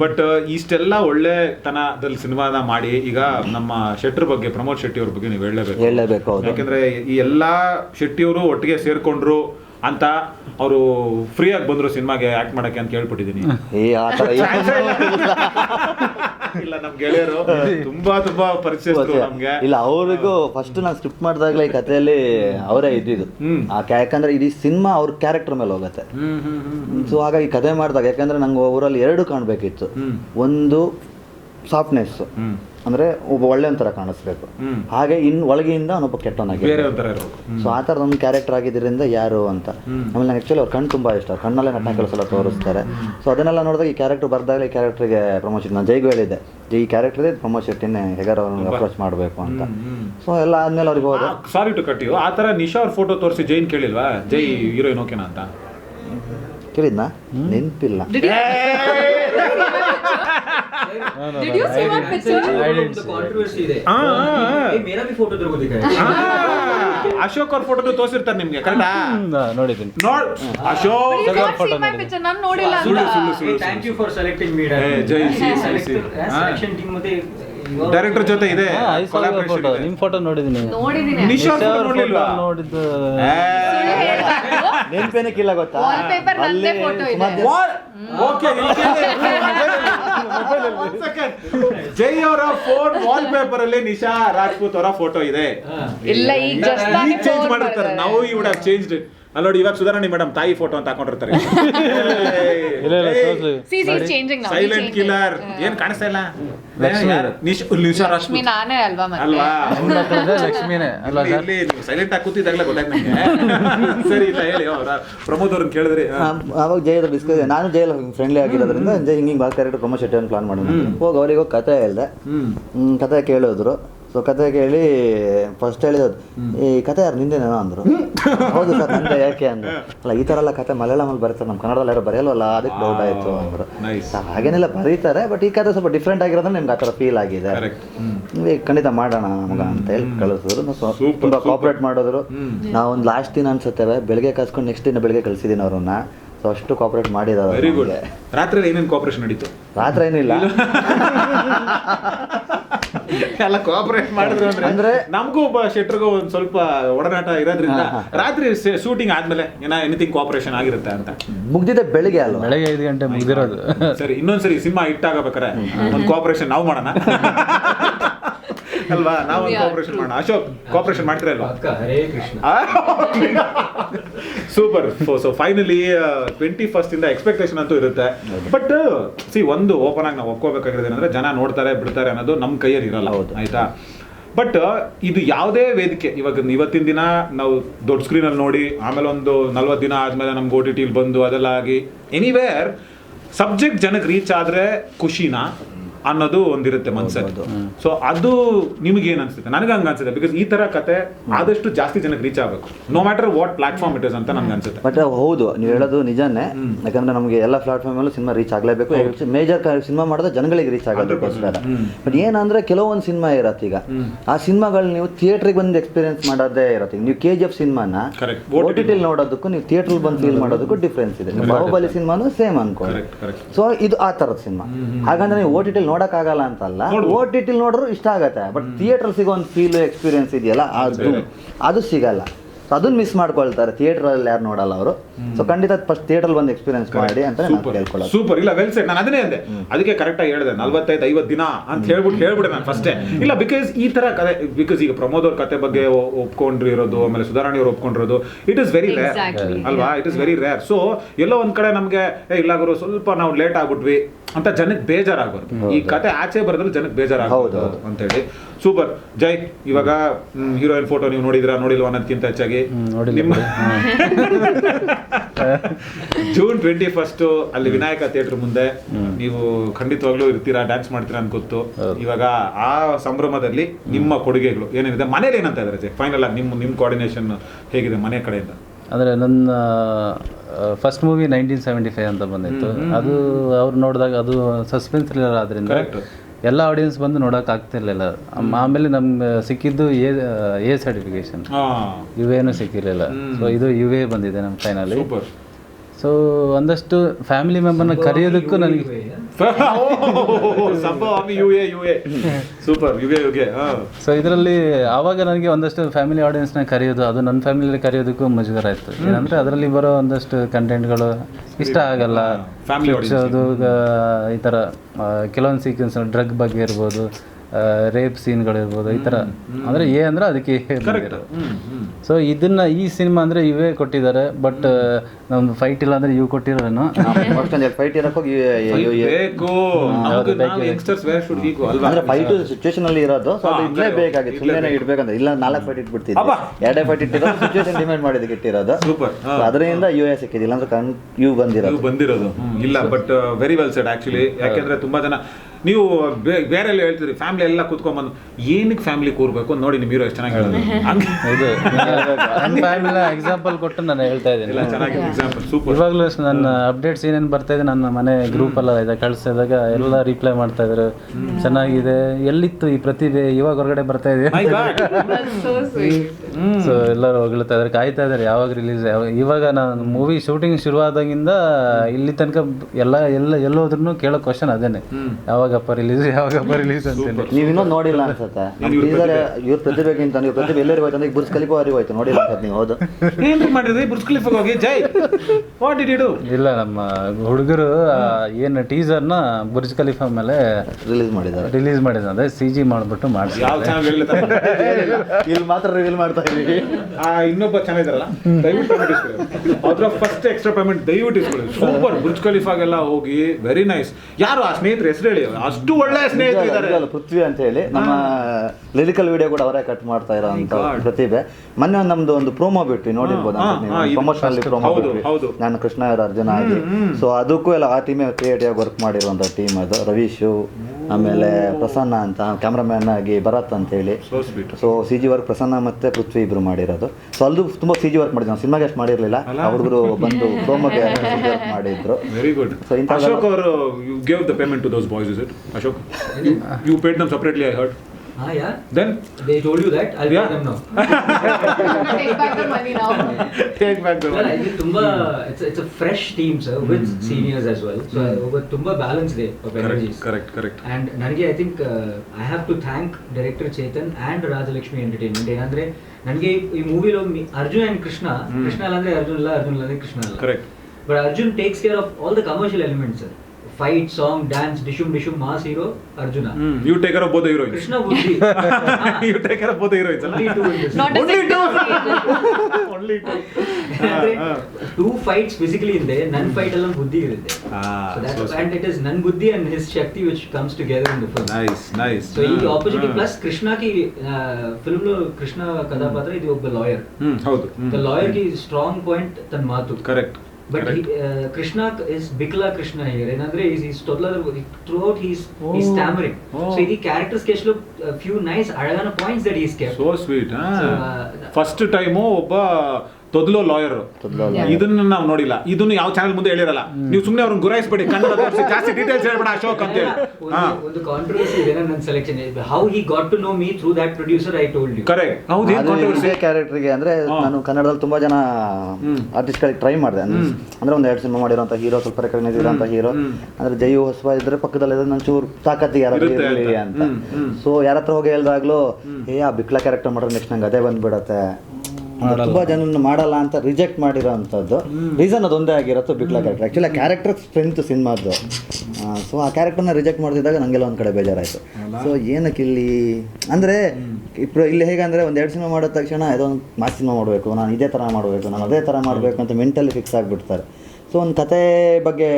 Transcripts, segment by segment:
But ಇಷ್ಟೆಲ್ಲ ಒಳ್ಳೆ ತನದಲ್ಲಿ ಸಿನಿಮಾನ ಮಾಡಿ ಈಗ ನಮ್ಮ ಶೆಟ್ಟರ್ ಬಗ್ಗೆ ಪ್ರಮೋದ್ ಶೆಟ್ಟಿ ಅವ್ರ ಬಗ್ಗೆ ನೀವು ಹೇಳಲೇಬೇಕು. ಹೇಳಲೇಬೇಕು ಹೌದು. ಯಾಕಂದ್ರೆ ಈ ಎಲ್ಲಾ ಶೆಟ್ಟಿಯವರು ಒಟ್ಟಿಗೆ ಸೇರ್ಕೊಂಡ್ರು ಅಂತ ಅವರು ಫ್ರೀ ಆಗಿ ಬಂದ್ರು ಸಿನಿಮಾಗೆ ಆಕ್ಟ್ ಮಾಡಕ್ಕೆ ಅಂತ ಕೇಳ್ಬಿಟ್ಟಿದ್ದೀನಿ. ಈ ಆ ಥರ ಇಲ್ಲ. ನಮ್ ಗೆಳೆಯರು. ತುಂಬಾ ತುಂಬಾ ಪರಿಚಯಸ್ಥರು ನಮ್ಗೆ. ಇಲ್ಲ ಅವ್ರಿಗೂ ಫಸ್ಟ್ ನಾನು ಸ್ಕ್ರಿಪ್ಟ್ ಮಾಡಿದಾಗಲೇ ಈ ಕಥೆಯಲ್ಲಿ ಅವರೇ ಇದ್ದಿದ್ದು ಆ ಯಾಕಂದ್ರೆ ಇಡೀ ಸಿನಿಮಾ ಅವ್ರ ಕ್ಯಾರೆಕ್ಟರ್ ಮೇಲೆ ಹೋಗುತ್ತೆ. ಸೊ ಹಾಗಾಗಿ ಕಥೆ ಮಾಡಿದಾಗ ಯಾಕಂದ್ರೆ ನಂಗೆ ಊರಲ್ಲಿ ಎರಡು ಕಾಣಬೇಕಿತ್ತು. ಒಂದು ಸಾಫ್ಟ್ನೆಸ್ ಅಂದ್ರೆ ಒಬ್ಬ ಒಳ್ಳೆ ಒಂಥರ ಕಾಣಿಸ್ಬೇಕು. ಹಾಗೆ ಇನ್ ಒಳಗಿಂದ ಅವನೊಬ್ಬ ಕೆಟ್ಟವನಾಗಿ ಸೊ ಆ ಥರದ ಒಂದು ಕ್ಯಾರೆಕ್ಟರ್ ಆಗಿದ್ದರಿಂದ ಯಾರು ಅಂತ. ಆಮೇಲೆ ನಂಗೆ ಆ್ಯಕ್ಚುಲಿ ಅವ್ರ ಕಣ್ಣು ತುಂಬಾ ಇಷ್ಟ. ಕಣ್ಣಲ್ಲೇ ನಟನ ಕೆಲಸ ತೋರಿಸ್ತಾರೆ. ಸೊ ಅದನ್ನೆಲ್ಲ ನೋಡಿದಾಗ ಈ ಕ್ಯಾರೆಕ್ಟರ್ ಬರ್ದಾಗಲೇ ಈ ಕ್ಯಾರೆಕ್ಟರ್ಗೆ ಪ್ರಮೋಷನ್ ನಾನು ಜೈಗೂ ಹೇಳಿದ್ದೆ. ಈ ಕ್ಯಾರೆಕ್ಟರ್ ಪ್ರಮೋದ್ ಶೆಟ್ಟಿನೇ ಹೇಗಾರ ಅವ್ರನ್ನ ಅಪ್ರೋಚ್ ಮಾಡಬೇಕು ಅಂತ. ಸೊ ಎಲ್ಲ ಆದ್ಮೇಲೆ ಅವ್ರಿಗೆ ಹೋದ. ಸಾರಿ ಟು ಕಟ್ ಯು ಆ ತರ ನಿಶಾ ಅವ್ರ ಫೋಟೋ ತೋರಿಸಿ ಜೈನ್ ಕೇಳಿಲ್ವಾ? ಜೈ ಹೀರೋಯಿನ್ ಓಕೆನಾ ಅಂತ? ಕೇಳಿದ್ನಾ? ನೆನಪಿಲ್ಲ. Did you, did you see my picture? Controversy ಇದೆ ಆ, ಆ, ಆ. ಏ, ಮೇರಾ भी फोटो तेरे को दिखाया ಆ, ಅಶೋಕ್ ಅವ್ರ ಫೋಟೋ ತೋರಿಸಿರ್ತಾರೆ ನಿಮ್ಗೆ ಕರೆಕ್ಟಾ ನೋಡಿದ್ದೀನಿ ನೋಡ್ Ashok You can't see my picture. ನಾನು ನೋಡಿಲ್ಲ ಸುಳ್ಳು, ಅಂತ. ಸುಳ್ಳು, ಸುಳ್ಳು. Thank you for selecting me ಏ, ಜೈ, ಸಿ, ಸಿ, ಸಿ. ಹಾ. ಸೆಲೆಕ್ಷನ್ ಟೀಮ್ ಮತ್ತೆ ಡೈರೆಕ್ಟರ್ ಜೊತೆ ಇದೆ ಐ ಫೋಟೋ collaboration ಇದೆ. ನಿಮ್ಮ ಫೋಟೋ ನೋಡಿದ್ದೀನಿ ನೋಡಿದೀನಿ ನಿಶಾ ಅವ್ರ photo ನೋಡ್ಲಿಲ್ವಾ? ನೋಡಿದ್ದು ಏ, ಸುಳ್ಳು ಹೇಳ್ಬಾರ್ದು. ನೆನಪೇನಕ್ಕಿಲ್ಲ ಗೊತ್ತಾ Wallpaper ನಂದೇ ಅಲ್ಲಿ photo ಇದೆ. ಸುಮಾರ್ ಜನ- What? Okay, ಇಲ್ಲಿ ಇದೆ. One second. ಜೈ ಅವರ ಫೋನ್ ವಾಲ್ ಪೇಪರ್ ಅಲ್ಲಿ ನಿಶಾ ರಾಜ್ಪೂತ್ ಅವರ ಫೋಟೋ ಇದೆ. ಇಲ್ಲ ಈಗ ಚೇಂಜ್ ಮಾಡಿರ್ತಾರೆ ನಾವು ಯು ವುಡ್ ಹ್ಯಾವ್ ಚೇಂಜ್ ಅಲ್ಲಿ ನೋಡಿ ಇವಾಗ ಸುಧಾರಣಿ ಮೇಡಮ್ ತಾಯಿ ಫೋಟೋ ಅಂತ ಹಾಕೊಂಡಿರ್ತಾರೆ. ಸೈಲೆಂಟ್ ಕಿಲ್ಲರ್ ಏನ್ ಕಾಣಿಸ್ತಾ ಇಲ್ಲ? ಸೈಲೆಂಟ್ ಆಗಿ ಕೂತಿದ್ದಾಗಲೇ ಗೊತ್ತಾಯ್ತು ಸರಿ ಇಲ್ಲ ಹೇಳಿ. ಅವ್ರ ಪ್ರಮೋದ್ ಅವ್ರನ್ನ ಕೇಳಿದ್ರಿ. ಆವಾಗ ಡಿಸ್ಕಸ್ ನಾನು ಜೈಲ್ ಫ್ರೆಂಡ್ಲಿ ಆಗಿರೋದ್ರಿಂದ ಜೈ ಹಿಂಗೆ ಬಾ ಕ್ಯಾರೆಕ್ಟರ್ ಪ್ರಮೋದ್ ಶೆಟ್ಟಿ ಪ್ಲಾನ್ ಮಾಡೋಣ ಹೋಗಿ ಅವ್ರಿಗೆ ಹೋಗಿ ಕತೆ ಹೇಳ್ದೆ. ಕತೆ ಕೇಳಿದ್ರು. ಸೊ ಕತೆ ಕೇಳಿ ಫಸ್ಟ್ ಹೇಳಿದ್ರು ಈ ಕತೆ ಯಾರು? ನಿಂದೇನೋ? ಅಂದ್ರು. ಹೌದು ಸರ್ ನಂದೆ ಯಾಕೆ? ಅಂದ್ರೆ. ಅಲ್ಲ ಈ ಥರ ಎಲ್ಲ ಕತೆ ಮಲಯಾಳಮಲ್ಲಿ ಬರೀತಾರೆ ನಮ್ಮ ಕನ್ನಡದಲ್ಲಿ ಯಾರು ಬರೆಯಲ್ವಲ್ಲ ಅದಕ್ಕೆ ಡೌಟ್ ಆಯಿತು ಅಂದ್ರು. ಹಾಗೇನೆಲ್ಲ ಬರೀತಾರೆ ಬಟ್ ಈ ಕತೆ ಸ್ವಲ್ಪ ಡಿಫ್ರೆಂಟ್ ಆಗಿರೋದ್ರೆ ನಿಮ್ಗೆ ಆ ಥರ ಫೀಲ್ ಆಗಿದೆ. ಖಂಡಿತ ಮಾಡೋಣ ಮಗ ಅಂತ ಹೇಳಿ ಕಳಿಸಿದ್ರು. ತುಂಬಾ. ಕಾಪರೇಟ್ ಮಾಡಿದ್ರು. ನಾವೊಂದು ನಾವು ಒಂದು ಲಾಸ್ಟ್ ದಿನ ಅನ್ಸುತ್ತೇವೆ ಬೆಳಗ್ಗೆ ಕಸ್ಕೊಂಡು ನೆಕ್ಸ್ಟ್ ದಿನ ಬೆಳಗ್ಗೆ ಕಳಿಸಿದ್ದೀನಿ ಅವ್ರನ್ನ. ಸೊ ಅಷ್ಟು ಕಾಪರೇಟ್ ಮಾಡಿದ್ದಾರೆ ವೆರಿ ಗುಡ್ ರಾತ್ರಿ ಏನೇನು ಕಾಪರೇಷನ್ ನಡೀತು? ರಾತ್ರಿ ಏನಿಲ್ಲ. ಎಲ್ಲ ಕೋಆಪರೇಟ್ ಮಾಡಿದ್ರು ಅಂದ್ರೆ ಅಂದ್ರೆ- ನಮಗೂ ಒಬ್ಬ ಶೆಟ್ರಿಗೂ ಒಂದ್ ಸ್ವಲ್ಪ ಒಡನಾಟ ಇರೋದ್ರಿಂದ ರಾತ್ರಿ ಶೂಟಿಂಗ್ ಆದ್ಮೇಲೆ ಏನೋ ಎನಿಥಿಂಗ್ ಕೋಆಪರೇಷನ್ ಆಗಿರುತ್ತೆ ಅಂತ. ಮುಗ್ದಿದೆ ಬೆಳಿಗ್ಗೆ ಅಲ್ವಾ? ಬೆಳಗ್ಗೆ ಐದು ಗಂಟೆ ಮುಗಿದಿರೋದು. ಸರಿ ಇನ್ನೊಂದ್ಸರಿ ಸಿನಿಮಾ ಹಿಟ್ ಆಗಬೇಕಾರೆ ಒಂದು ಕೋಆಪರೇಷನ್ ನಾವು ಮಾಡೋಣ. ಅಲ್ವಾ? ನಾವು ಒಂದು ಕೋಆಪರೇಷನ್ ಮಾಡೋಣ. ಅಶೋಕ್ ಕೋಆಪರೇಷನ್ ಮಾಡ್ತೀರಲ್ವಾ ಅಕ್ಕ Hare Krishna. Super so finally twenty first ಇಂದ ಎಕ್ಸ್ಪೆಕ್ಟೇಷನ್ ಅಂತೂ ಇರುತ್ತೆ. ಬಟ್ ಸಿ ಒಂದು ಓಪನ್ ಆಗಿ ನಾವು ಒಪ್ಕೋಬೇಕಾಗಿರೋದು ಏನಂದ್ರೆ ಜನ ನೋಡ್ತಾರೆ ಬಿಡ್ತಾರೆ ಅನ್ನೋದು ನಮ್ಮ ಕೈಯಲ್ಲಿ ಇರಲ್ಲ ಹೌದು. ಆಯ್ತಾ? ಬಟ್ ಇದು ಯಾವುದೇ ವೇದಿಕೆ ಇವಾಗ ಇವತ್ತಿನ ದಿನ ನಾವು ದೊಡ್ಡ ಸ್ಕ್ರೀನಲ್ಲಿ ನೋಡಿ ಆಮೇಲೆ ಒಂದು ನಲ್ವತ್ತು ದಿನ ಆದ್ಮೇಲೆ ನಮ್ಗೆ ಓ ಟಿ ಟಿಲಿ ಬಂದು ಅದೆಲ್ಲ ಆಗಿ ಎನಿವೇರ್ ಸಬ್ಜೆಕ್ಟ್ ಜನಕ್ಕೆ ರೀಚ್ ಆದರೆ ಖುಷಿನಾ? ಅನ್ನೋದು ಒಂದಿರುತ್ತೆ ಮನ್ಸಲ್ಲಿ. ಸೊ ಅದು ನಿಮಗೆ ಏನ್ ಅನ್ಸುತ್ತೆ ನನಗೆ ಹಂಗ ಅನ್ಸುತ್ತೆ. ಬಿಕಾಸ್ ಈ ತರ ಕತೆ ಆದಷ್ಟು ಜಾಸ್ತಿ ಜನಕ್ಕೆ ರೀಚ್ ಆಗಬೇಕು. No matter what platform it is ಅಂತ ನನ್ಗೆ ಅನ್ಸುತ್ತೆ. ಬಟ್ ಹೌದು ನೀವು ಹೇಳೋದು ನಿಜಾನೇ. ಯಾಕಂದ್ರೆ ನಮಗೆ ಎಲ್ಲ ಪ್ಲಾಟ್ಫಾರ್ಮಲ್ಲೂ ಸಿನಿಮಾ ರೀಚ್ ಆಗಲೇಬೇಕು. ಮೇಜರ್ ಸಿನಿಮಾ ಮಾಡಿದ್ರೆ ಜನಗಳಿಗೆ ರೀಚ್ ಆಗಬೇಕು ಬಟ್ ಏನಂದ್ರೆ ಕೆಲವೊಂದು ಸಿನಿಮಾ ಇರತ್ತೆ ಈಗ. ಆ ಸಿನಿಮಾಗಳು ನೀವು ಥಿಯೇಟ್ರಿಗೆ ಬಂದು ಎಕ್ಸ್ಪೀರಿಯನ್ಸ್ ಮಾಡೋದೇ ಇರತ್ತೆ. ಈಗ ನೀವು ಕೆ ಜಿ ಎಫ್ ಸಿನಿಮಾನ. ಓ ಟಿ ಟಿಲಿ ನೋಡೋದಕ್ಕೂ ನೀವು ಥಿಯೇಟರ್ ಬಂದು ಫೀಲ್ ಮಾಡೋದಕ್ಕೂ ಡಿಫ್ರೆನ್ಸ್ ಇದೆ. ಬಾಹುಬಲಿ ಸಿನಿಮಾನು ಸೇಮ್ ಅನ್ಕೊಂಡು ಕರೆಕ್ಟ್ ಕರೆಕ್ಟ್ ಸೊ ಇದು ಆ ಥರದ ಸಿನಿಮಾ. ಹಾಗಂದ್ರೆ ನೀವು ಓ ಟಿ ಟಿಲಿ ನೋಡೋಕ್ಕಾಗಲ್ಲ ಅಂತಲ್ಲ ಓ ಟಿ ಟಿಲಿ ನೋಡ್ರು ಇಷ್ಟ ಆಗತ್ತೆ. ಬಟ್ ಥಿಯೇಟರ್ ಸಿಗೋ ಒಂದು ಫೀಲ್ ಎಕ್ಸ್ಪೀರಿಯನ್ಸ್ ಇದೆಯಲ್ಲ ಅದು ಅದು ಸಿಗಲ್ಲ. ಸೊ ಅದನ್ನ ಮಿಸ್ ಮಾಡ್ಕೊಳ್ತಾರೆ. ಥಿಯೇಟ್ರಲ್ಲಿ ಯಾರು ನೋಡಲ್ಲ ಅವರು. ಸೊ ಖಂಡಿತ ಫಸ್ಟ್ ಥಿಯೇಟ್ರಲ್ಲಿ ಒಂದು ಎಕ್ಸ್ಪೀರಿಯನ್ಸ್ ಮಾಡಿ ಅಂತ ನಾನು ಸೂಪರ್ ಕೇಳ್ಕೊಳ್ಳೋದು. ಸೂಪರ್ ಇಲ್ಲ ವೆಲ್ ಸೆಟ್ ನಾನು ಅದನ್ನೇ ಅಂದೆ. ಅದಕ್ಕೆ ಕರೆಕ್ಟ್ ಆಗಿ ಹೇಳಿದೆ. ನಲ್ವತ್ತೈದು ಐವತ್ತು ದಿನ ಅಂತ ಹೇಳ್ಬಿಟ್ಟು ಹೇಳ್ಬಿಡೆ ನಾನು ಫಸ್ಟೇ ಇಲ್ಲ ಬಿಕಾಸ್ ಈ ತರ ಕತೆ ಬಿಕಾಸ್ ಈಗ ಪ್ರಮೋದ್ ಅವ್ರ ಕತೆ ಬಗ್ಗೆ ಒಪ್ಕೊಂಡಿರೋದು ಆಮೇಲೆ ಸುಧಾರಾಣಿ ಅವ್ರು ಒಪ್ಕೊಂಡಿರೋದು ಇಟ್ ಇಸ್ ವೆರಿ ರೇರ್ ಅಲ್ವಾ? It is very rare so ಎಲ್ಲೋ ಒಂದ್ ಕಡೆ ನಮಗೆ ಏ ಇಲ್ಲ ಗುರು ಸ್ವಲ್ಪ ನಾವು ಲೇಟ್ ಆಗ್ಬಿಟ್ವಿ. ಅಂತ ಜನಕ್ಕೆ ಬೇಜಾರಾಗೋದು. ಈ ಕತೆ ಆಚೆ ಬರೋದ್ರಲ್ಲಿ ಜನಕ್ಕೆ ಅಂತ ಹೇಳಿ. ಸೂಪರ್. ಜೈ ಇವಾಗ ಹೀರೋಯಿನ್ ಫೋಟೋ ನೀವು ನೋಡಿದ್ರಾ ನೋಡಿಲ್ವಾ ಅನ್ನೋದಕ್ಕಿಂತ ಹೆಚ್ಚಾಗಿ? ನಿಮ್ಮ ಜೂನ್ ಟ್ವೆಂಟಿ ಫಸ್ಟ್ ಅಲ್ಲಿ ವಿನಾಯಕ ಥಿಯೇಟರ್ ಮುಂದೆ ನೀವು ಖಂಡಿತವಾಗ್ಲೂ ಇರ್ತೀರಾ ಡ್ಯಾನ್ಸ್ ಮಾಡ್ತೀರಾ ಅಂತ ಗೊತ್ತು ಇವಾಗ ಆ ಸಂಭ್ರಮದಲ್ಲಿ ನಿಮ್ಮ ಕೊಡುಗೆಗಳು ಏನೇನಿದೆ ಮನೇಲಿ ಏನಂತ ಇದಾರೆ ಫೈನಲ್ ಆಗಿ ನಿಮ್ಮ ನಿಮ್ಮ ಕೋಆರ್ಡಿನೇಷನ್ ಹೇಗಿದೆ ಮನೆ ಕಡೆಯಿಂದ? ಅಂದರೆ ನನ್ನ first movie nineteen seventy five ಅಂತ ಬಂದಿತ್ತು. ಅದು ಅವ್ರು ನೋಡಿದಾಗ ಅದು ಸಸ್ಪೆನ್ಸ್ ಥ್ರಿಲ್ಲರ್ ಆದ್ರಿಂದ. ಎಲ್ಲ ಆಡಿಯನ್ಸ್ ಬಂದು ನೋಡೋಕೆ ಆಗ್ತಿರ್ಲಿಲ್ಲ ಆಮೇಲೆ ನಮ್ಗೆ ಸಿಕ್ಕಿದ್ದು ಎ ಎ ಸರ್ಟಿಫಿಕೇಶನ್ ಯು ಎನು ಸಿಕ್ಕಿರಲಿಲ್ಲ. ಸೊ ಇದು ಯು ಎ ಬಂದಿದೆ ನಮ್ಮ ಫೈನಲಿ ಸೊ ಒಂದಷ್ಟು ಫ್ಯಾಮಿಲಿ ಮೆಂಬರ್ನ ಕರೆಯೋದಕ್ಕೂ ನನಗೆ ಸಂಭವ U A U A. Super ಯುಗೆ ಯುಗೆ ಹಾ. ಸೊ ಇದರಲ್ಲಿ ಆವಾಗ ನನಗೆ ಒಂದಷ್ಟು ಫ್ಯಾಮಿಲಿ ಆಡಿಯನ್ಸ್ನ ಕರೆಯೋದು ಅದು ನನ್ನ ಫ್ಯಾಮಿಲಿ ಕರೆಯೋದಕ್ಕೂ ಮುಜುಗರ ಆಯ್ತು. ಏನಂದ್ರೆ ಅದರಲ್ಲಿ ಬರೋ ಒಂದಷ್ಟು ಕಂಟೆಂಟ್ಗಳು ಇಷ್ಟ ಆಗಲ್ಲ. ಫ್ಯಾಮಿಲಿ. ಅದು ಈ ಥರ ಕೆಲವೊಂದು ಸೀಕ್ವೆನ್ಸ್ ಡ್ರಗ್ ಬಗ್ಗೆ ಇರ್ಬೋದು ರೇಪ್ ಸೀನ್ಗಳಿರ್ಬೋದು ಈ ಥರ ಅಂದರೆ ಏ ಅಂದ್ರೆ ಅದಕ್ಕೆ ಸೊ ಇದನ್ನ ಈ ಸಿನಿಮಾ ಅಂದ್ರೆ ಇವೇ ಕೊಟ್ಟಿದ್ದಾರೆ ಬಟ್ ನಮ್ದು ಫೈಟ್ ಇಲ್ಲ ಅಂದ್ರೆ ಇವು ಕೊಟ್ಟಿರೋನು ಫೈಟ್ ಹೋಗಿ ಅಂದ್ರೆ ಫೈಟ್ ಸಿಚುವೇಶನ್ ಅಲ್ಲಿ ಇರೋದು ಸೊ ಅದು ಬೇಕಾಗಿತ್ತು ಸುಮ್ಮನೆ ಇಡ್ಬೇಕಂತ ಇಲ್ಲ ನಾಲ್ಕು ಫೈಟ್ ಇಟ್ಬಿಡ್ತಿದ್ದೆ ಅಬ್ಬಾ. ಎರಡೇ ಫೈಟ್ ಇಟ್ಟಿರೋದು ಸಿಚುವೇಶನ್ ಡಿಮ್ಯಾಂಡ್ ಮಾಡಿದಕ್ಕೆ ಇಟ್ಟಿರೋದು. ಸೂಪರ್ ಅದರಿಂದ ಯು ಎಸ್ ಸಿಕ್ಕಿದಿಲ್ಲ ಅಂದ್ರೆ ಕಣ್ ಯು ಬಂದಿರೋದು. ಬಂದಿರೋದು. ಇಲ್ಲ but very well said actually ಯಾಕೆಂದ್ರೆ ತುಂಬಾ ಜನ ನೀವು ಬೇರೆಲ್ಲ ಬೇರೆ ಎಲ್ಲ ಹೇಳ್ತೀರಿ ಫ್ಯಾಮಿಲಿ ಎಲ್ಲ ಕೂತ್ಕೊಂಡ್ಬಂದು ಏನಕ್ಕೆ ಫ್ಯಾಮಿಲಿ ಕೂರ್ಬೇಕು? ನೋಡಿ ನಿಮ್ ಹೀರೋ ಎಷ್ಟು ಚೆನ್ನಾಗಿ ಎಕ್ಸಾಂಪಲ್ ಕೊಟ್ಟು ನಾನು ಹೇಳ್ತಾ ಇದ್ದೀನಿ. ಚೆನ್ನಾಗಿದೆ ಎಕ್ಸಾಂಪಲ್ ಸೂಪರ್ ಇವಾಗಲೂ ನನ್ನ ಅಪ್ಡೇಟ್ಸ್ ಏನೇನು ಬರ್ತಾ ಇದೆ ನನ್ನ ಮನೆ ಗ್ರೂಪ್ ಎಲ್ಲ ಇದೆ ಕಳಿಸಿದಾಗ ಎಲ್ಲ ರಿಪ್ಲೈ ಮಾಡ್ತಾ ಇದ್ರು. ಚೆನ್ನಾಗಿದೆ. ಎಲ್ಲಿತ್ತು ಈ ಪ್ರತಿಭೆ? ಇವಾಗ ಹೊರಗಡೆ ಬರ್ತಾ ಇದೆ ಮೈ ಗಾಡ್ so ಸೊ ಎಲ್ಲರೂ ಹೊಗಳ್ತಾ ಇದ್ದಾರೆ ಕಾಯ್ತಾ ಇದ್ದಾರೆ ಯಾವಾಗ ರಿಲೀಸ್ ಇವಾಗ ನಾನು ಮೂವಿ ಶೂಟಿಂಗ್ ಶುರುವಾದಾಗಿಂದ ಇಲ್ಲಿ ತನಕ ಎಲ್ಲ ಎಲ್ಲ ಎಲ್ಲೋದ್ರೂ ಕೇಳೋ ಕ್ವಶನ್ ಅದೇನೆ. ಯಾವಾಗಪ್ಪ ರಿಲೀಸ್ ಯಾವಾಗಪ್ಪ ರಿಲೀಸ್ ಅಂತೇಳಿ ನೀವು ಇನ್ನೊಂದು ನೋಡಿಲ್ಲ ಅನ್ಸುತ್ತೆ. ನಮ್ಮ ಟೀಸರ್ ಇವ್ರ ಪ್ರತಿಭೆಗಿಂತ ನೀವು ಪ್ರತಿಭೆ ಎಲ್ಲರಿಗೂ ಹೋಯ್ತು ಅಂದ್ರೆ ಬುರ್ಸ್ ಕಲಿಪೋ ಅವ್ರಿಗೆ ಹೋಯ್ತು ನೋಡಿಲ್ಲ ಸರ್ ನೀವು ಹೌದು. ಏನ್ರಿ ಮಾಡಿದ್ರಿ ಬುರ್ಜ್ ಖಲೀಫಾಗ್ ಹೋಗಿ? ಜೈ. ವಾಟ್ ಡಿಡ್ ಯು ಡು ಇಲ್ಲ ನಮ್ಮ ಹುಡುಗರು ಏನು ಟೀಸರ್ನ ಬುರ್ಜ್ ಖಲೀಫಾ ಮೇಲೆ ರಿಲೀಸ್ ಮಾಡಿದ್ದಾರೆ. ರಿಲೀಸ್ ಮಾಡಿದ ಅಂದ್ರೆ ಸಿ ಜಿ ಮಾಡಿಬಿಟ್ಟು ಮಾಡಿಸಿ ಯಾವ ಚಾನಲ್ ಇಲ್ಲಿ ಮಾತ್ರ ರಿವೀಲ್ ಮಾಡ್ತಾ ಇದೀವಿ ಆ ಇನ್ನೊಬ್ಬ ಚೆನ್ನಾಗಿದಾರಲ್ಲ ದಯವಿಟ್ಟು ಪೇಮೆಂಟ್ ಇಸ್ಕೊಳ್ಳಿ ಅದ್ರ ಫಸ್ಟ್ ಎಕ್ಸ್ಟ್ರಾ ಪೇಮೆಂಟ್ ದಯವಿಟ್ಟು ಇಸ್ಕೊಳ್ಳಿ. ಸೂಪರ್ ಬುರ್ಜ್ ಖಲೀಫಾಗೆಲ್ಲ ಹೋಗಿ ವೆರಿ ನೈಸ್ ಯಾರು ಆ ಸ್ನೇಹಿತರು? ಹೆಸರು ಹೇಳಿ ಅಷ್ಟು ಒಳ್ಳೆ ಸ್ನೇಹಿತರು ಇದ್ದಾರೆ. ಪೃಥ್ವಿ ಅಂತ ಹೇಳಿ. ನಮ್ಮ ಲಿರಿಕಲ್ ವಿಡಿಯೋ ಕೂಡ ಅವರೇ ಕಟ್ ಮಾಡ್ತಾ ಇರೋ ಅಂತ ಪ್ರತಿಭೆ. ಮೊನ್ನೆ ನಮ್ದು ಒಂದು ಪ್ರೋಮೋ ಬಿಟ್ವಿ ನೋಡಿರ್ಬೋದು ಪ್ರಮೋಷನಲ್ ಪ್ರೋಮೋ ಬಿಟ್ವಿ. ನಾನು ಕೃಷ್ಣ ಅರ್ಜುನ ಆಗಿ. ಸೊ ಅದಕ್ಕೂ ಎಲ್ಲ ಆ ಟೀಮೇ ಕ್ರಿಯೇಟಿವ್ ವರ್ಕ್ ಮಾಡಿರುವಂತ ಟೀಮ್ ಅದು. ರವೀಶು ಆಮೇಲೆ ಪ್ರಸನ್ನ ಅಂತ ಕ್ಯಾಮ್ರಾಮ್ಯಾನ್ ಆಗಿ ಭರತ್ ಅಂತ ಹೇಳಿ ಸೋ ಸೊ ಜಿ ವರ್ಕ್ ಪ್ರಸನ್ನ ಮತ್ತೆ ಪೃಥ್ವಿ ಇಬ್ರು ಮಾಡಿರೋದು. ಸೊ ಅಲ್ಲೂ ತುಂಬ ಸಿ ಜಿ ವರ್ಕ್ ಮಾಡಿದ್ವಿ ನಾವು ಸಿನಿಮಾಗೆ ಅಷ್ಟು ಮಾಡಿರಲಿಲ್ಲ. ಹುಡುಗರು ಬಂದು ಪ್ರೋಮೋಗೆ ವರ್ಕ್ ಮಾಡಿದ್ರು. ವೆರಿ ಗುಡ್ ಸೊ ಅಶೋಕ್ ಅವರು you gave the payment to those boys is it Ashok you paid them separately I heard Ah, yeah. Then They told you that. I'll Yeah. pay them now. Take back the money now. Take back Well, I think ತುಂಬಾ it's it's a fresh team sir with seniors as well. So over ತುಂಬಾ balance ಇದೆ of energies. Correct correct And ನನಗೆ I think I have to thank director Chetan and Rajalakshmi entertainment ಏನಂದ್ರೆ ನನಗೆ ಈ ಮೂವಿలో Arjun and Krishna Krishna ಇಲ್ಲ ಅಂದ್ರೆ ಅರ್ಜುನ್ ಇಲ್ಲ ಅರ್ಜುನ್ ಇಲ್ಲ ಅಂದ್ರೆ ಕೃಷ್ಣ ಇಲ್ಲ correct but Arjun takes care of all the commercial elements fight song dance dishoom dishoom mass hero Arjuna you take ಅರ್ ಬೋಧ ಹೀರೋ ಕೃಷ್ಣ ಬುದ್ಧಿ ಯು ಟೇಕ್ ಅರ್ ಬೋಧ hero only two two fights physically ಇದೆ ನನ್ ಫೈಟ್ ಅಲ್ಲಿ ಬುದ್ಧಿ ಇರುತ್ತೆ. ಅಂಡ್ ಇಟ್ ಇಸ್ ನನ್ ಬುದ್ಧಿ and his Shakti which comes together in the film nice nice so ಈ ಆಪೋಸಿಟ್ ಪ್ಲಸ್ ಕೃಷ್ಣ ಕಿ ಫಿಲ್ಮ್ లో ಕೃಷ್ಣ ಕಥಾಪಾತ್ರ ಇದು ಒಬ್ಬ ಲಾಯರ್ ಹೌದು. ದ ಲಾಯರ್ ಕಿ ಸ್ಟ್ರಾಂಗ್ ಪಾಯಿಂಟ್ ತನ್ ಮಾತು. ಕರೆಕ್ಟ್ ಬಟ್ ಕೃಷ್ಣ ಇಸ್ ಬಿಕ್ಲಾ ಕೃಷ್ಣ ಹಿಯರ್ ಏನಂದ್ರೆ is is total throughout he character sketch few nice ಅಳಗನ points first time ಒಬ್ಬ ತೊದಲೋ ಲಾಯರ್ ತೊದ್ಲೋ ಇದನ್ನ ನಾವು ನೋಡಿಲ್ಲ. ಇದನ್ನು ಯಾವ ಚಾನಲ್ ಮುಂದೆ ಹೇಳಿರಲ್ಲ. ನೀವು ಸುಮ್ಮನೆ ಅವ್ರನ್ನ ಗುರಾಯಿಸ್ಬೇಡಿ. ಕನ್ನಡ ಜಾಸ್ತಿ ಡೀಟೇಲ್ಸ್ ಹೇಳ್ಬೇಡ ಅಶೋಕ್ ಅಂತ ಹೇಳಿ. ಒಂದು- ಕಾಂಟ್ರವರ್ಸಿ ಇದೆ ನನ್ನ selection how he got to know me through that producer I told you correct ಹೌದು ಏನು ಕಾಂಟ್ರವರ್ಸಿ ಕ್ಯಾರೆಕ್ಟರ್ಗೆ ಅಂದ್ರೆ ನಾನು ಕನ್ನಡದಲ್ಲಿ ತುಂಬಾ ಜನ ಆರ್ಟಿಸ್ಟ್ಗಳಿಗೆ ಟ್ರೈ ಮಾಡಿದೆ. ಅಂದ್ರೆ ಒಂದು ಎರಡು ಸಿನಿಮಾ ಮಾಡಿರೋಂಥ ಹೀರೋ ಸ್ವಲ್ಪ ರೆಕಗ್ನೈಸ್ ಇರೋಂಥ ಹೀರೋ ಅಂದ್ರೆ ಜೈ ಹೊಸಬ ಇದ್ರೆ ಪಕ್ಕದಲ್ಲಿ ಇದ್ರೆ ನಾನು ಚೂರು ತಾಕತ್ತಿಗೆ ಯಾರಾದ್ರೂ ಇರಲಿ ಅಂತ. ಸೊ ಯಾರ ಹತ್ರ ಹೋಗಿ ಹೇಳ್ದಾಗ್ಲೂ ಏ ಆ ಬಿಕ್ಲಾ ಕ್ಯಾರೆಕ್ಟರ್ ಮಾಡ್ರೆ ನೆಕ್ಸ್ಟ್ ನಂಗೆ ಅದೇ ಬಂದ್ಬಿಡತ್ತೆ. ತುಂಬಾ ಜನ ಮಾಡಲ್ಲ ಅಂತ ರಿಜೆಕ್ಟ್ ಮಾಡಿರೋ ಅಂಥದ್ದು ರೀಸನ್ ಅದೊಂದೇ ಆಗಿರೋದು ಬಿಟ್ಲಾ ಕ್ಯಾರೆಕ್ಟರ್ ಆ್ಯಕ್ಚುಲಿ ಆ ಕ್ಯಾರೆಕ್ಟರ್ ಸ್ಟ್ರೆಂತ್ ಸಿನಿಮಾದ್ದು. ಸೊ ಆ ಕ್ಯಾರೆಕ್ಟರ್ನ ರಿಜೆಕ್ಟ್ ಮಾಡಿದಾಗ ನನಗೆಲ್ಲ ಒಂದು ಕಡೆ ಬೇಜಾರಾಯಿತು. ಸೊ ಏನಕ್ಕೆ ಇಲ್ಲಿ? ಅಂದರೆ ಇಬ್ಬರು ಇಲ್ಲಿ ಹೇಗಂದರೆ ಒಂದು ಎರಡು ಸಿನಿಮಾ ಮಾಡಿದ ತಕ್ಷಣ ಇದೊಂದು ಮಾಸ್ ಸಿನಿಮಾ ಮಾಡಬೇಕು ನಾನು ಇದೇ ಥರ ಮಾಡಬೇಕು ನಾನು ಅದೇ ಥರ ಮಾಡಬೇಕು ಅಂತ ಮೆಂಟಲಿ ಫಿಕ್ಸ್ ಆಗಿಬಿಡ್ತಾರೆ. ಸೊ ಒಂದು ಕತೆ ಬಗ್ಗೆ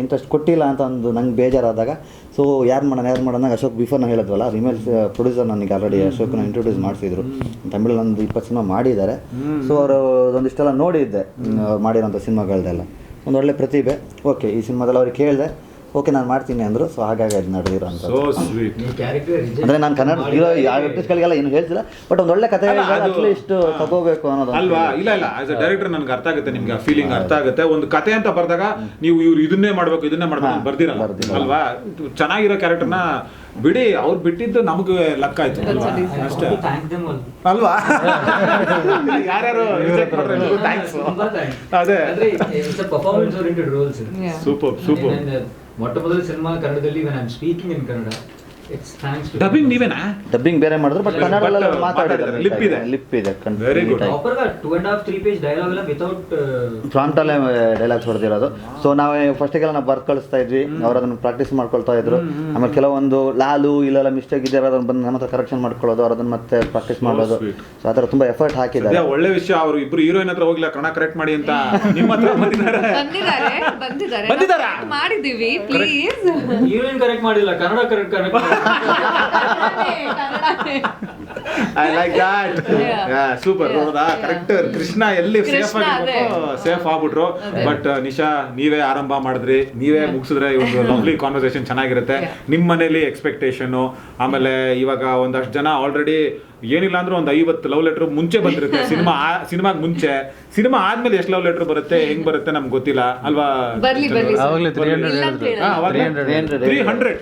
ಇಂಟ್ರೆಸ್ಟ್ ಕೊಟ್ಟಿಲ್ಲ ಅಂತ ಒಂದು ನಂಗೆ ಬೇಜಾರಾದಾಗ ಸೊ ಯಾರು ಮಾಡೋಣ ಯಾರು ಮಾಡೋಣ ಅಶೋಕ್ ಬಿಫೋರ್ ನಾನು ಹೇಳಿದ್ವಲ್ಲ ರಿಮೇಲ್ಸ್ ಪ್ರೊಡ್ಯೂಸರ್ ನನಗೆ ಆಲ್ರೆಡಿ ಅಶೋಕ್ನ ಇಂಟ್ರೊಡ್ಯೂಸ್ ಮಾಡಿಸಿದ್ರು. ತಮಿಳಲ್ಲಿ ಒಂದು ಇಪ್ಪತ್ತು ಸಿನಿಮಾ ಮಾಡಿದ್ದಾರೆ. ಸೊ ಅವರು ಒಂದಿಷ್ಟೆಲ್ಲ ನೋಡಿದ್ದೆ ಅವ್ರು ಮಾಡಿರೋಂಥ ಸಿನಿಮಾಗಳದೆಲ್ಲ. ಒಂದು ಒಳ್ಳೆ ಪ್ರತಿಭೆ. ಓಕೆ ಈ ಸಿನಿಮಾದಲ್ಲಿ ಅವ್ರಿಗೆ ಕೇಳಿದೆ ಓಕೆ ನಾನು ಮಾಡ್ತೀನಿ ಅಂದರು. ಸೊ ಹಾಗಾಗಿ ಅದು ನಡೆದಿರೋ ಅಂತ ಅಂದರೆ ನಾನು ಕನ್ನಡ ಇರೋ ಆರ್ಟಿಸ್ಟ್ಗಳಿಗೆಲ್ಲ ಏನು ಹೇಳ್ತಿಲ್ಲ ಬಟ್ ಒಂದು ಒಳ್ಳೆ ಕಥೆ ಅಟ್ಲೀಸ್ಟ್ ತಗೋಬೇಕು ಅನ್ನೋದು ಅಲ್ವಾ? ಇಲ್ಲ ಇಲ್ಲ. ಆಸ್ ಅ ಡೈರೆಕ್ಟರ್ ನನಗೆ ಅರ್ಥ ಆಗುತ್ತೆ ನಿಮ್ಗೆ ಫೀಲಿಂಗ್ ಅರ್ಥ ಆಗುತ್ತೆ. ಒಂದು ಕತೆ ಅಂತ ಬರೆದಾಗ ನೀವು ಇವ್ರು ಇದನ್ನೇ ಮಾಡಬೇಕು ಇದನ್ನೇ ಮಾಡಬೇಕು ಅಂತ ಬರ್ದಿರಲ್ಲ. ಅಲ್ವಾ? ಚೆನ್ನಾಗಿರೋ ಕ್ಯಾರೆಕ್ಟರ್ನ ಬಿಡಿ ಅವ್ರು ಬಿಟ್ಟಿದ್ದು ನಮಗೆ ಲಕ್ ಆಯ್ತು ಅಲ್ವಾ? ಅಷ್ಟೇ. ಅಲ್ವಾ? ಯಾರ್ಯಾರು. ಅದೇ. ಸೂಪರ್ ಸೂಪರ್ ಮೊಟ್ಟ ಮೊದಲ ಸಿನಿಮಾ ಕನ್ನಡದಲ್ಲಿ when I'm speaking in Kannada it's thanks to dubbing ನೀವೇನಾ? Dubbing ಬೇರೆ ಮಾಡಿದ್ರು ಬಟ್ ಕನ್ನಡದಲ್ಲಿ ಮಾತಾಡಿದ್ದಾರೆ, ಮಾತಾಡಿದ್ದಾರೆ ಇದೆ. ಲಿಪ್ ಇದೆ very good two and half three page dialogue ಎಲ್ಲ ವಿತೌಟ್ ಪ್ರಾಂಪ್ಟಲ್ಲೇ ಡೈಲಾಗ್ಸ್ ಹೊಡೆದಿರೋದು. ಸೊ ನಾವು ಫಸ್ಟಿಗೆಲ್ಲ ನಾವು ಬರ್ತ್ ಕಳಿಸ್ತಾ ಇದ್ವಿ. ಅವ್ರು ಅದನ್ನು ಪ್ರಾಕ್ಟೀಸ್ ಮಾಡ್ಕೊಳ್ತಾ ಇದ್ರು. ಆಮೇಲೆ ಕೆಲವೊಂದು ಲಾಲು ಇಲ್ಲೆಲ್ಲ ಮಿಸ್ಟೇಕ್ ಇದೆ ಅದನ್ನ ಬಂದು ನಮ್ಮ ಹತ್ರ ಕರೆಕ್ಷನ್ ಮಾಡ್ಕೊಳ್ಳೋದು ಅವ್ರದನ್ನ ಮತ್ತೆ ಪ್ರಾಕ್ಟೀಸ್ ಮಾಡೋದು. ಸೊ ಆ ಥರ ತುಂಬ ಎಫರ್ಟ್ ಹಾಕಿದ್ದಾರೆ. ಒಳ್ಳೆ ವಿಷಯ ಅವರು ಇಬ್ರು ಹೀರೋಯಿನ್ ಹತ್ರ ಹೋಗಿಲ್ಲ ಕಣ ಕರೆಕ್ಟ್ ಮಾಡಿ ಅಂತ ನಿಮ್ಮ ಹತ್ರ ಬಂದಿದ್ದಾರೆ. ಬಂದಿದ್ದಾರೆ ಮಾಡಿದೀವಿ ಪ್ಲೀಸ್ ಹೀರೋಯಿನ್ ಕರೆಕ್ಟ್ ಮಾಡಿಲ್ಲ Kannada correct correct I like that Yeah. Super ಹೌದಾ? ನೋಡದಾ ಕರೆಕ್ಟ್ ಕೃಷ್ಣ ಎಲ್ಲಿ ಸೇಫ್ ಸೇಫ್ ಆಗ್ಬಿಟ್ರು. ಬಟ್ ನಿಶಾ ನೀವೇ ಆರಂಭ ಮಾಡಿದ್ರಿ. ನೀವೇ ಮುಗಿಸಿದ್ರೆ ಒಂದು ಲವ್ಲಿ ಕಾನ್ವರ್ಸೇಷನ್ ಚೆನ್ನಾಗಿರುತ್ತೆ. ನಿಮ್ಮ ಮನೇಲಿ ಎಕ್ಸ್ಪೆಕ್ಟೇಷನ್ ಆಮೇಲೆ ಇವಾಗ ಒಂದಷ್ಟು ಜನ ಆಲ್ರೆಡಿ ಏನಿಲ್ಲ ಅಂದ್ರೆ ಒಂದು ಐವತ್ತು ಲವ್ ಲೆಟರ್ ಮುಂಚೆ ಬಂದಿರುತ್ತೆ. ಸಿನಿಮಾ ಸಿನಿಮಾಗ ಮುಂಚೆ. ಸಿನಿಮಾ ಆದ್ಮೇಲೆ ಎಷ್ಟು ಲವ್ ಲೆಟರ್ ಬರುತ್ತೆ ಹೆಂಗ್ ಬರುತ್ತೆ ನಮ್ಗೆ ಗೊತ್ತಿಲ್ಲ. ಅಲ್ವಾ? ತ್ರೀ ಹಂಡ್ರೆಡ್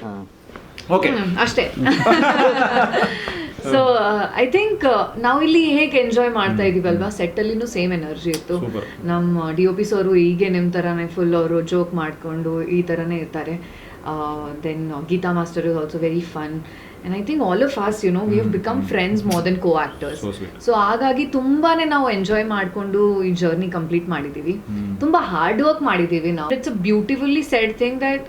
ಓಕೆ ಅಷ್ಟೇ. ಸೊ ಐ ಥಿಂಕ್ ನಾವಿಲ್ಲಿ ಹೇಗೆ ಎಂಜಾಯ್ ಮಾಡ್ತಾ ಇದೀವಲ್ವಾ? ಸೆಟ್ ಅಲ್ಲಿನೂ ಸೇಮ್ ಎನರ್ಜಿ ಇತ್ತು. ನಮ್ಮ ಡಿ ಒ ಪಿಸ್ ಅವರು ಹೀಗೆ ನಿಮ್ಮ ಥರನೇ ಫುಲ್ ಅವರು ಜೋಕ್ ಮಾಡ್ಕೊಂಡು ಈ ಥರನೇ ಇರ್ತಾರೆ. Then Geeta master is also very fun and I think all of us you know we have become friends more than co actors So so ಹಾಗಾಗಿ ತುಂಬಾನೇ ನಾವು ಎಂಜಾಯ್ ಮಾಡಿಕೊಂಡು ಈ ಜರ್ನಿ ಕಂಪ್ಲೀಟ್ ಮಾಡಿದ್ದೀವಿ ತುಂಬಾ ಹಾರ್ಡ್ ವರ್ಕ್ ಮಾಡಿದ್ದೀವಿ ನಾವು. It's a beautifully said thing that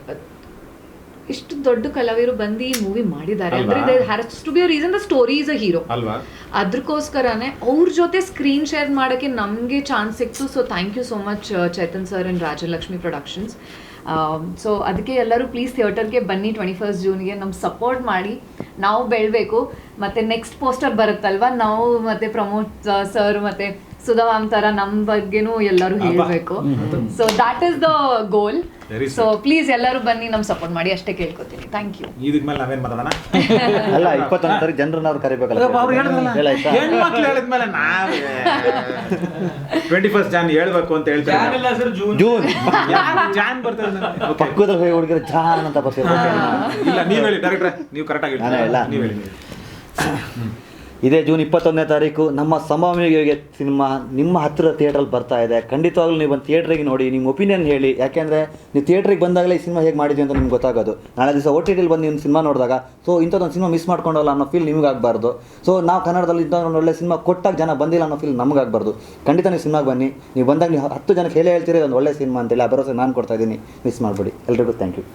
ಇಷ್ಟು ದೊಡ್ಡ ಕಲಾವಿದರು ಬಂದು ಈ ಮೂವಿ ಮಾಡಿದ್ದಾರೆ. ಅಂದ್ರೆ has to be reason the story is a hero ಅಲ್ವಾ? ಅದಕ್ಕೋಸ್ಕರನೇ ಅವ್ರ ಜೊತೆ ಸ್ಕ್ರೀನ್ ಶೇರ್ ಮಾಡಕ್ಕೆ ನಮಗೆ ಚಾನ್ಸ್ ಸಿಕ್ತು. So thank you so much Chetan sir and Rajalakshmi productions so ಅದಕ್ಕೆ ಎಲ್ಲರೂ ಪ್ಲೀಸ್ ಥಿಯೇಟರ್ಗೆ ಬನ್ನಿ. ಟ್ವೆಂಟಿ ಫಸ್ಟ್ ಜೂನ್ಗೆ ನಮ್ಗೆ ಸಪೋರ್ಟ್ ಮಾಡಿ. ನಾವು ಬೆಳಬೇಕು. ಮತ್ತು ನೆಕ್ಸ್ಟ್ ಪೋಸ್ಟರ್ ಬರುತ್ತಲ್ವ? ನಾವು ಮತ್ತು ಪ್ರಮೋದ್ ಸರ್ ಮತ್ತು ಸುಧಾ ಮ್ಯಾಮ್ ಥರ ನಮ್ಮ ಬಗ್ಗೆನೂ ಎಲ್ಲರೂ. ಹೇಳಬೇಕು. So that is the goal so please ಎಲ್ಲರೂ ಬನ್ನಿ ನಮ್ ಸಪೋರ್ಟ್ ಮಾಡಿ ಅಷ್ಟೇ ಕೇಳ್ಕೊತೀನಿ. ಥ್ಯಾಂಕ್ ಯು ಇದಕ್ ಮೇಲೆ ನಾವೇನ್ ಮಾತಾಡೋಣ ಅಲ್ಲ ಇಪ್ಪತ್ತೊಂದು ತಾರೀಕು ಜನರನ್ನ ಅವ್ರು ಕರಿಬೇಕಲ್ಲ ಅವ್ರು ಹೆಣ್ಮಕ್ಳು ಹೇಳಿದ್ಮೇಲೆ ನಾವೇ. ಟ್ವೆಂಟಿ ಫಸ್ಟ್ ಜಾನ್ ಹೇಳ್ಬೇಕು ಅಂತ ಹೇಳ್ತಾರೆ. ಇಲ್ಲ ಜೂನ್ ಜೂನ್ ಬರ್ತದೆ. ಪಕ್ಕದಲ್ಲಿ ಹೋಗಿ ಹುಡುಗಿರ ಜಾನ್ ಅಂತ ಬರ್ತೀವಿ. ಇಲ್ಲ ನೀವ್ ಹೇಳಿ ಡೈರೆಕ್ಟ್ರೆ ನೀವು ಕರೆಕ್ಟ್ ಆಗಿ ನಾನೇ ಹೇಳಾ? ನೀವ್ ಹೇಳಿ. ಇದೇ ಜೂನ್ ಇಪ್ಪತ್ತೊಂದನೇ ತಾರೀಕು ನಮ್ಮ ಸಮಮಿಗೆ ಸಿನಿಮಾ ನಿಮ್ಮ ಹತ್ತಿರ ಥಿಯೇಟ್ರಲ್ಲಿ ಬರ್ತಾ ಇದೆ. ಖಂಡಿತವಾಗ್ಲೂ ನೀವು ಒಂದು ಥಿಯೇಟ್ರಿಗೆ ನೋಡಿ, ನಿಮ್ಮ ಒಪಿನಿಯನ್ ಹೇಳಿ. ಯಾಕೆಂದರೆ ನೀವು ಥಿಯೇಟ್ರಿಗೆ ಬಂದಾಗಲೇ ಈ ಸಿನಿಮಾ ಹೇಗೆ ಮಾಡಿದ್ವಿ ಅಂತ ನಿಮ್ಗೆ ಗೊತ್ತಾಗೋದು. ನಾಳೆ ದಿವಸ ಒ ಟಿ ಟಿಲಿ ಬಂದು ನಿಮ್ಮ ಸಿನಿಮಾ ನೋಡಿದಾಗ, ಸೊ, ಇಂಥದ್ದೊಂದು ಸಿನಿಮಾ ಮಿಸ್ ಮಾಡ್ಕೊಂಡಲ್ಲ ಅನ್ನೋ ಫೀಲ್ ನಿಮಗೆ ಆಗಬಾರ್ದು. ಸೊ, ನಾವು ಕನ್ನಡದಲ್ಲಿ ಇಂಥ ಒಂದು ಒಳ್ಳೆ ಸಿನಿಮಾ ಕೊಟ್ಟಾಗ ಜನ ಬಂದಿಲ್ಲ ಅನ್ನೋ ಫೀಲ್ ನಮಗಾಗಬಾರ್ದು ಖಂಡಿತ ನೀವು ಸಿನಿಮಾಗೆ ಬನ್ನಿ. ನೀವು ಬಂದಾಗ ನೀವು ಹತ್ತು ಜನಕ್ಕೆ ಹೇಳೇ ಹೇಳ್ತೀರಿ ಒಂದು ಒಳ್ಳೆ ಸಿನಿಮಾ ಅಂತೇಳಿ ಆ ಭರವಸೆ ನಾನು ಕೊಡ್ತಾ ಇದ್ದೀನಿ. ಮಿಸ್ ಮಾಡಿಬಿಡಿ. ಎಲ್ರಿಗೂ ಥ್ಯಾಂಕ್ ಯು.